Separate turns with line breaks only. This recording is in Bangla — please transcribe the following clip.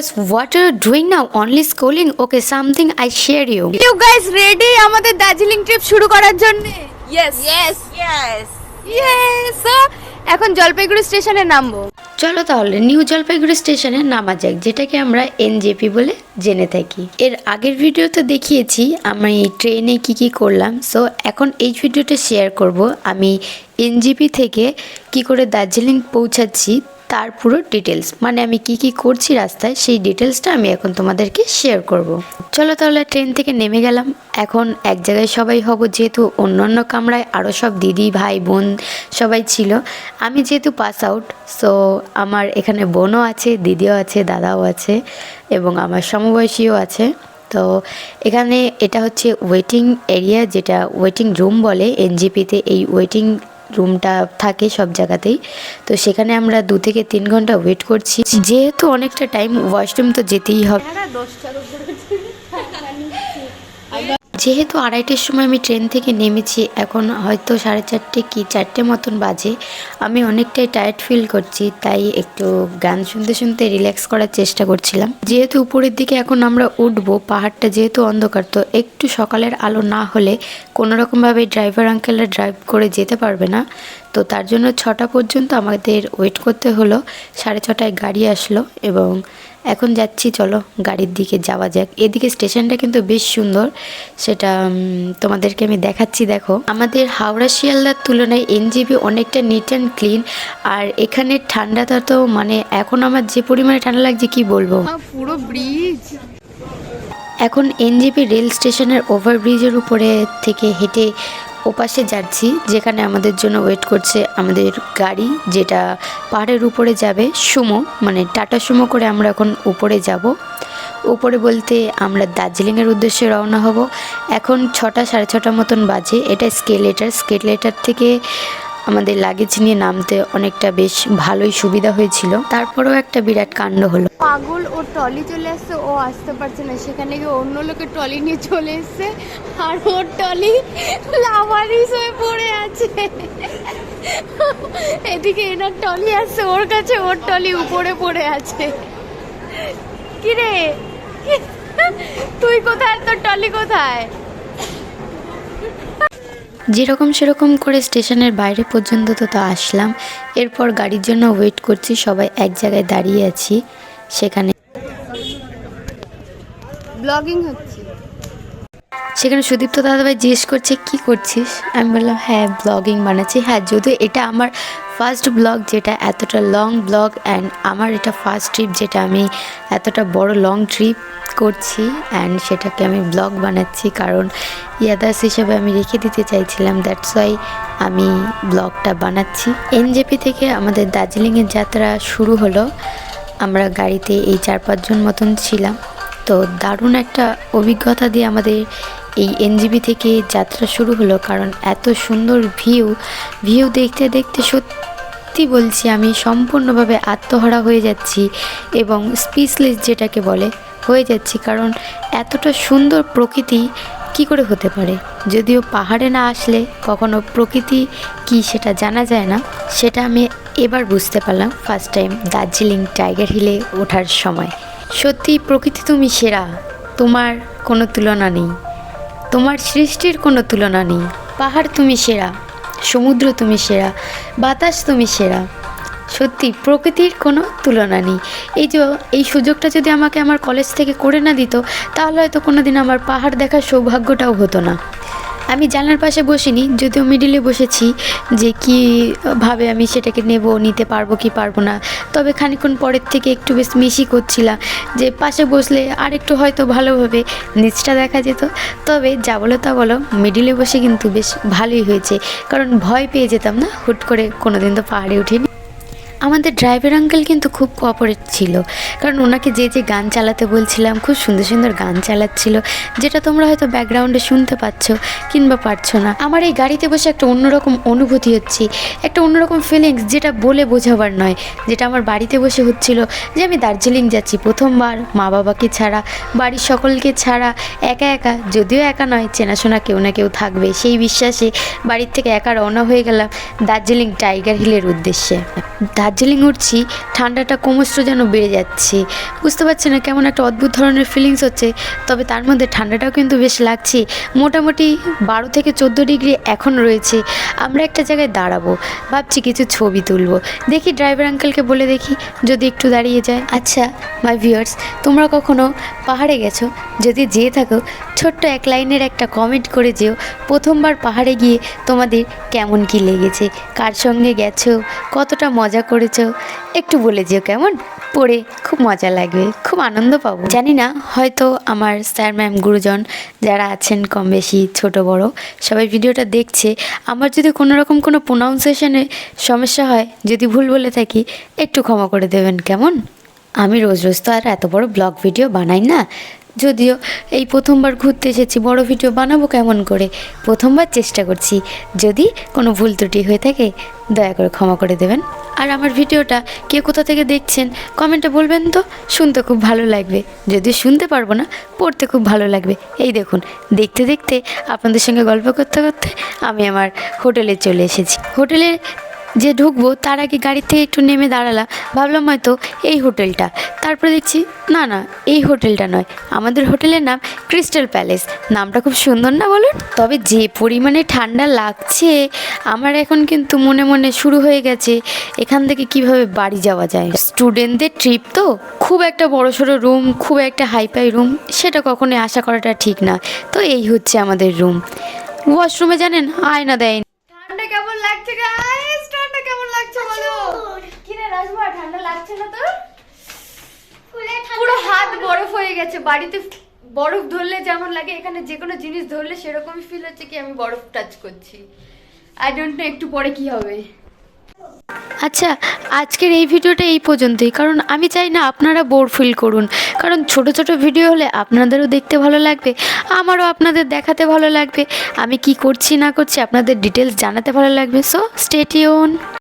guys, what are you doing now? Only schooling? Okay, something I share you.
You guys ready আমাদের দার্জিলিং ট্রিপ শুরু করার জন্য
Yes. Yes. Yes.
ইয়েস এখন জলপাইগুড়ি স্টেশনে নামবো
চলো তাহলে নিউ জলপাইগুড়ি স্টেশনে নামা যাক যেটাকে আমরা এনজেপি বলে জেনে থাকি এর আগের ভিডিওতে দেখিয়েছি আমি ট্রেনে কি কি করলাম সো এখন এই ভিডিওটা শেয়ার করব আমি এনজেপি থেকে কি করে দার্জিলিং পৌঁছাচ্ছি তার পুরো ডিটেলস মানে আমি কি কি করছি রাস্তায়, সেই ডিটেলসটা আমি এখন তোমাদেরকে শেয়ার করব। চলো তাহলে ট্রেন থেকে নেমে গেলাম। এখন এক জায়গায় সবাই হব, যেহেতু অন্য অন্য কামরায় আরও সব দিদি, ভাই, বোন সবাই ছিল। আমি যেহেতু পাস আউট সো আমার এখানে বোনও আছে, দিদিও আছে, দাদাও আছে এবং আমার সমবয়সীও আছে। তো এখানে এটা হচ্ছে ওয়েটিং এরিয়া যেটা ওয়েটিং রুম বলে এনজিপিতে এই ওয়েটিং রুমটা থাকে সব জায়গাতেই। তো সেখানে আমরা দু থেকে তিন ঘণ্টা ওয়েট করছি। যেহেতু অনেকটা টাইম ওয়াশরুম তো যেতেই হবে। যেহেতু আড়াইটের সময় আমি ট্রেন থেকে নেমেছি, এখন হয়তো সাড়ে চারটে কি চারটে মতন বাজে, আমি অনেকটাই টায়ার্ড ফিল করছি, তাই একটু গান শুনতে শুনতে রিল্যাক্স করার চেষ্টা করছিলাম। যেহেতু উপরের দিকে এখন আমরা উঠবো, পাহাড়টা যেহেতু অন্ধকার, তো একটু সকালের আলো না হলে কোনো রকমভাবে ড্রাইভার আঙ্কেলরা ড্রাইভ করে যেতে পারবে না। তো তার জন্য ছটা পর্যন্ত আমাদের ওয়েট করতে হলো, সাড়ে ছটায় গাড়ি আসলো এবং এখন যাচ্ছি চলো গাড়ির দিকে যাওয়া যাক। এদিকে স্টেশনটা কিন্তু বেশ সুন্দর। সেটা তোমাদেরকে আমি দেখাচ্ছি দেখো। আমাদের হাওড়া শিয়ালদার তুলনায় এনজিবি অনেকটা নিট অ্যান্ড ক্লিন আর এখানে ঠান্ডাটা তো মানে এখন আমার যে পরিমাণে ঠান্ডা লাগছে কি বলব?
পুরো ব্রিজ
এখন এনজিপি রেল স্টেশনের ওভারব্রিজের উপরে থেকে হেঁটে ওপাশে যাচ্ছি, যেখানে আমাদের জন্য ওয়েট করছে আমাদের গাড়ি, যেটা পাহাড়ের উপরে যাবে, সুমো মানে টাটা সুমো করে আমরা এখন উপরে যাব। উপরে বলতে আমরা দার্জিলিংয়ের উদ্দেশ্যে রওনা হব। এখন ছটা সাড়ে ছটা মতন বাজে, এটা স্কেলেটার স্কেলেটার থেকে আমাদের লাগেজ নিয়ে নামতে অনেকটা বেশ ভালোই সুবিধা হয়েছিল। তারপরেও একটা বিরাট কাণ্ড হলো।
পাগল ও টলি চলে আসছে, ও আসতে পারছে না। সেখানে গিয়ে অন্য লোকের টলি নিয়ে চলে এসছে, আর ওর টলি লাভারিস হয়ে পড়ে আছে। এদিকে এনার টলি আসছে, ওর কাছে ওর টলি উপরে পড়ে আছে। কিরে? তুই কোথায়? তোর টলি কোথায়?
যেরকম সেরকম করে স্টেশনের বাইরে পর্যন্ত তো তো আসলাম। এরপর গাড়ির জন্য ওয়েট করছি সবাই এক জায়গায় দাঁড়িয়ে আছি। সেখানে
ব্লগিং হচ্ছে।
সেখানে সুদীপ্ত দাদাভাই জিজ্ঞেস করছে কি করছিস? আমি বললাম হ্যাঁ ব্লগিং বানাচ্ছি। হ্যাঁ যদি এটা আমার ফার্স্ট ব্লগ যেটা এতটা লং ব্লগ অ্যান্ড আমার এটা ফার্স্ট ট্রিপ যেটা আমি এতটা বড় লং ট্রিপ করছি অ্যান্ড সেটাকে আমি ব্লগ বানাচ্ছি কারণ ইয়াদার্স হিসেবে আমি রেখে দিতে চাইছিলাম দ্যাটস ওয়াই আমি ব্লগটা বানাচ্ছি। এনজেপি থেকে আমাদের দার্জিলিংয়ের যাত্রা শুরু হলো। আমরা গাড়িতে এই চার পাঁচজন মতন ছিলাম। তো দারুণ একটা অভিজ্ঞতা দিয়ে আমাদের এই এনজিবি থেকে যাত্রা শুরু হলো কারণ এত সুন্দর ভিউ ভিউ দেখতে দেখতে সত্যি বলছি, আমি সম্পূর্ণভাবে আত্মহারা হয়ে যাচ্ছি এবং স্পিচলেস যেটাকে বলে, হয়ে যাচ্ছি। কারণ এতটা সুন্দর প্রকৃতি কি করে হতে পারে? যদিও পাহাড়ে না আসলে কখনো প্রকৃতি কি সেটা জানা যায় না, সেটা আমি এবার বুঝতে পারলাম ফার্স্ট টাইম দার্জিলিং টাইগার হিলে ওঠার সময়। সত্যি প্রকৃতি তুমি সেরা, তোমার কোনো তুলনা নেই, তোমার সৃষ্টির কোনো তুলনা নেই, পাহাড় তুমি সেরা। সমুদ্র তুমি সেরা, বাতাস তুমি সেরা। সত্যি, প্রকৃতির কোনো তুলনা নেই। এই যে, এই সুযোগটা যদি আমাকে আমার কলেজ থেকে করে না দিত, তাহলে হয়তো কোনো দিন আমার পাহাড় দেখার সৌভাগ্যটাও হতো না। আমি জানলার পাশে বসিনি, যদিও মিডিলে বসেছি যে কীভাবে আমি সেটাকে নেব, নিতে পারব কি পারব না। তবে খানিক্ষণ পরের থেকে একটু বেশ মিশি করছিলাম যে পাশে বসলে আর একটু হয়তো ভালোভাবে নিচটা দেখা যেত। তবে যা বলো তা বলো মিডিলে বসে কিন্তু বেশ ভালোই হয়েছে। কারণ ভয় পেয়ে যেতাম না, হুট করে কোনো দিন তো পাহাড়ে উঠিনি। আমাদের ড্রাইভার আঙ্কেল কিন্তু খুব কোঅপারেট ছিল। কারণ ওনাকে যে যে গান চালাতে বলছিলাম, খুব সুন্দর সুন্দর গান চালাচ্ছিল, যেটা তোমরা হয়তো ব্যাকগ্রাউন্ডে শুনতে পাচ্ছ কিংবা পারছ না। আমার এই গাড়িতে বসে একটা অন্যরকম অনুভূতি হচ্ছে, একটা অন্যরকম ফিলিংস যেটা বলে বোঝাবার নয়, যেটা আমার বাড়িতে বসে হচ্ছিল যে আমি দার্জিলিং যাচ্ছি প্রথমবার, মা বাবাকে ছাড়া, বাড়ির সকলকে ছাড়া, একা একা, যদিও একা নয়, চেনাশোনা কেউ না কেউ থাকবে। সেই বিশ্বাসে বাড়ির থেকে একা রওনা হয়ে গেলাম দার্জিলিং টাইগার হিলের উদ্দেশ্যে। দার্জিলিং উঠছি, ঠান্ডাটা ক্রমশ যেন বেড়ে যাচ্ছে। বুঝতে পারছি না কেমন একটা অদ্ভুত ধরনের ফিলিংস হচ্ছে, তবে তার মধ্যে ঠান্ডাটাও কিন্তু বেশ লাগছে। মোটামুটি বারো থেকে চোদ্দ ডিগ্রি এখন রয়েছে। আমরা একটা জায়গায় দাঁড়াবো, ভাবছি কিছু ছবি তুলবো। দেখি ড্রাইভার আঙ্কেলকে বলে দেখি, যদি একটু দাঁড়িয়ে যায়। আচ্ছা মাই ভিউয়ার্স তোমরা কখনো পাহাড়ে গেছো? যদি যেয়ে থাকো, ছোট্ট এক লাইনের একটা কমেন্ট করে যেও। প্রথমবার পাহাড়ে গিয়ে তোমাদের কেমন কি লেগেছে? কার সঙ্গে গেছো? কতটা মজা করেছ একটু বলে যেও কেমন? পড়ে খুব মজা লাগবে, খুব আনন্দ পাবো। জানি না, হয়তো আমার স্যার, ম্যাম, গুরুজন যারা আছেন কম বেশি, ছোট, বড়, সবাই ভিডিওটা দেখছে। আমার যদি কোনো রকম কোনো প্রোনাউন্সিয়েশনে সমস্যা হয়, যদি ভুল বলে থাকি, একটু ক্ষমা করে দেবেন, কেমন? আমি রোজ রোজ তো আর এত বড় ব্লগ ভিডিও বানাই না। যদিও এই প্রথমবার ঘুরতে এসেছি, বড় ভিডিও বানাবো কেমন করে? প্রথমবার চেষ্টা করছি। যদি কোনো ভুল ত্রুটি হয়ে থাকে, দয়া করে ক্ষমা করে দেবেন। আর আমার ভিডিওটা কে কোথা থেকে দেখছেন, কমেন্টে বলবেন তো। শুনতে খুব ভালো লাগবে। যদি শুনতে পারব না, পড়তে খুব ভালো লাগবে। এই দেখুন, দেখতে দেখতে আপনাদের সঙ্গে গল্প করতে করতে আমি আমার হোটেলে চলে এসেছি। হোটেলে যে ঢুকবো, তার আগে গাড়ি থেকে একটু নেমে দাঁড়ালাম ভাবলাম হয়তো এই হোটেলটা। তারপরে দেখছি, না না, এই হোটেলটা নয়। আমাদের হোটেলের নাম ক্রিস্টাল প্যালেস। নামটা খুব সুন্দর না বলুন? তবে যে পরিমাণে ঠান্ডা লাগছে, আমার এখন কিন্তু মনে মনে শুরু হয়ে গেছে। এখান থেকে কীভাবে বাড়ি যাওয়া যায়? স্টুডেন্টদের ট্রিপ তো? খুব একটা বড় সড়ো রুম, খুব একটা হাইফাই রুম, সেটা কখনোই আশা করাটা ঠিক না। তো এই হচ্ছে আমাদের রুম। ওয়াশরুমে জানেন, আয়না দেয়নি।
ঠান্ডা কেমন লাগছে গাইস ঠান্ডা কেমন লাগছে বলো কি রে রাজমা ঠান্ডা লাগছে না তোর পুরো হাত বরফ হয়ে গেছে। বাড়িতে বরফ ধরলে যেমন লাগে এখানে যে কোনো জিনিস ধরলে সেরকমই ফিল হচ্ছে কি আমি বরফ টাচ করছি। আই ডোন্ট নো একটু পরে কি হবে।
আচ্ছা আজকের এই ভিডিওটা এই পর্যন্তই। কারণ আমি চাই না আপনারা বোর ফিল করুন। কারণ ছোট ছোট ভিডিও হলে আপনাদেরও দেখতে ভালো লাগবে আমারও আপনাদের দেখাতে ভালো লাগবে। আমি কি করছি না করছি আপনাদের ডিটেলস জানাতে ভালো লাগবে। So stay tuned